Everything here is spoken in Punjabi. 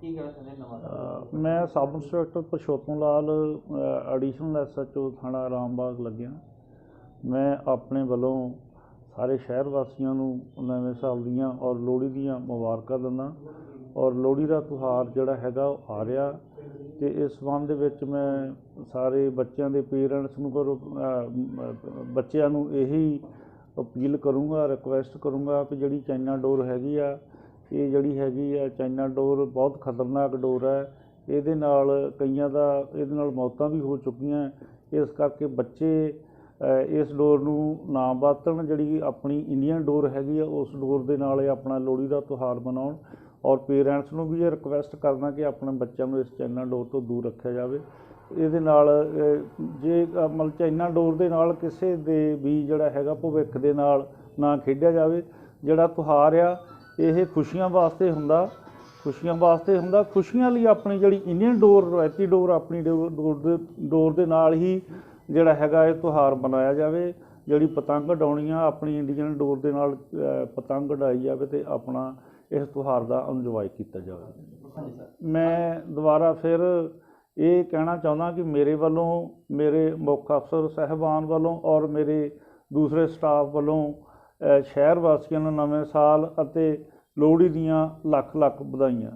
ਕੀ ਕਹਿਣਾ ਚਾਹੁੰਦੇ ਨਵਾਂ? ਸਾਲ ਮੈਂ sub inspector Parshotam Lal additional SHO ਥਾਣਾ ਰਾਮਬਾਗ ਲੱਗਿਆ। ਮੈਂ ਆਪਣੇ ਵੱਲੋਂ ਸਾਰੇ ਸ਼ਹਿਰ ਵਾਸੀਆਂ ਨੂੰ ਨਵੇਂ ਸਾਲ ਦੀਆਂ ਔਰ ਲੋਹੜੀ ਦੀਆਂ ਮੁਬਾਰਕਾਂ ਦਿੰਦਾ ਔਰ ਲੋਹੜੀ ਦਾ ਤਿਉਹਾਰ ਜਿਹੜਾ ਹੈਗਾ ਉਹ ਆ ਰਿਹਾ ਤੇ ਇਸ ਸੰਬੰਧ ਦੇ ਵਿੱਚ ਮੈਂ ਸਾਰੇ ਬੱਚਿਆਂ ਦੇ ਪੇਰੈਂਟਸ ਨੂੰ ਕਰੋ ਬੱਚਿਆਂ ਨੂੰ ਇਹੀ ਅਪੀਲ ਕਰੂੰਗਾ ਰਿਕੁਐਸਟ ਕਰੂੰਗਾ ਕਿ ਜਿਹੜੀ ਚਾਈਨਾ ਡੋਰ ਹੈਗੀ ਆ ਇਹ ਜਿਹੜੀ ਹੈਗੀ ਆ ਚਾਈਨਾ ਡੋਰ ਬਹੁਤ ਖਤਰਨਾਕ ਡੋਰ ਹੈ। ਇਹਦੇ ਨਾਲ ਕਈਆਂ ਦਾ, ਇਹਦੇ ਨਾਲ ਮੌਤਾਂ ਵੀ ਹੋ ਚੁੱਕੀਆਂ। ਇਸ ਕਰਕੇ ਬੱਚੇ ਇਸ ਡੋਰ ਨੂੰ ਨਾ ਵਰਤਣ ਜਿਹੜੀ ਆਪਣੀ ਇੰਡੀਅਨ ਡੋਰ ਹੈਗੀ ਆ, ਉਸ ਡੋਰ ਦੇ ਨਾਲ ਇਹ ਆਪਣਾ ਲੋਹੜੀ ਦਾ ਤਿਉਹਾਰ ਮਨਾਉਣ। ਔਰ ਪੇਰੈਂਟਸ ਨੂੰ ਵੀ ਇਹ ਰਿਕੁਐਸਟ ਕਰਨਾ ਕਿ ਆਪਣੇ ਬੱਚਿਆਂ ਨੂੰ ਇਸ ਚਾਈਨਾ ਡੋਰ ਤੋਂ ਦੂਰ ਰੱਖਿਆ ਜਾਵੇ। ਇਹਦੇ ਨਾਲ ਜੇ ਮਤਲਬ ਚਾਈਨਾ ਡੋਰ ਦੇ ਨਾਲ ਕਿਸੇ ਦੇ ਵੀ ਜਿਹੜਾ ਹੈਗਾ ਭਵਿੱਖ ਦੇ ਨਾਲ ਨਾ ਖੇਡਿਆ ਜਾਵੇ। ਜਿਹੜਾ ਤਿਉਹਾਰ ਆ ਇਹ ਖੁਸ਼ੀਆਂ ਵਾਸਤੇ ਹੁੰਦਾ, ਖੁਸ਼ੀਆਂ ਵਾਸਤੇ ਹੁੰਦਾ, ਖੁਸ਼ੀਆਂ ਲਈ ਆਪਣੀ ਜਿਹੜੀ ਇੰਡੀਅਨ ਡੋਰ ਰਵਾਇਤੀ ਡੋਰ ਆਪਣੀ ਡੋਰ ਡੋਰ ਦੇ ਡੋਰ ਦੇ ਨਾਲ ਹੀ ਜਿਹੜਾ ਹੈਗਾ ਇਹ ਤਿਉਹਾਰ ਮਨਾਇਆ ਜਾਵੇ, ਜਿਹੜੀ ਪਤੰਗ ਉਡਾਉਣੀ ਆ ਆਪਣੀ ਇੰਡੀਅਨ ਡੋਰ ਦੇ ਨਾਲ ਪਤੰਗ ਉਡਾਈ ਜਾਵੇ ਤੇ ਆਪਣਾ ਇਸ ਤਿਉਹਾਰ ਦਾ ਇੰਜੋਏ ਕੀਤਾ ਜਾਵੇ। ਮੈਂ ਦੁਬਾਰਾ ਫਿਰ ਇਹ ਕਹਿਣਾ ਚਾਹੁੰਦਾ ਕਿ ਮੇਰੇ ਵੱਲੋਂ, ਮੇਰੇ ਮੁੱਖ ਅਫਸਰ ਸਹਿਬਾਨ ਵੱਲੋਂ ਔਰ ਮੇਰੇ ਦੂਸਰੇ ਸਟਾਫ ਵੱਲੋਂ ਸ਼ਹਿਰ ਵਾਸੀਆਂ ਨੂੰ ਨਵੇਂ ਸਾਲ ਅਤੇ ਲੋਹੜੀ ਦੀਆਂ ਲੱਖ ਲੱਖ ਵਧਾਈਆਂ।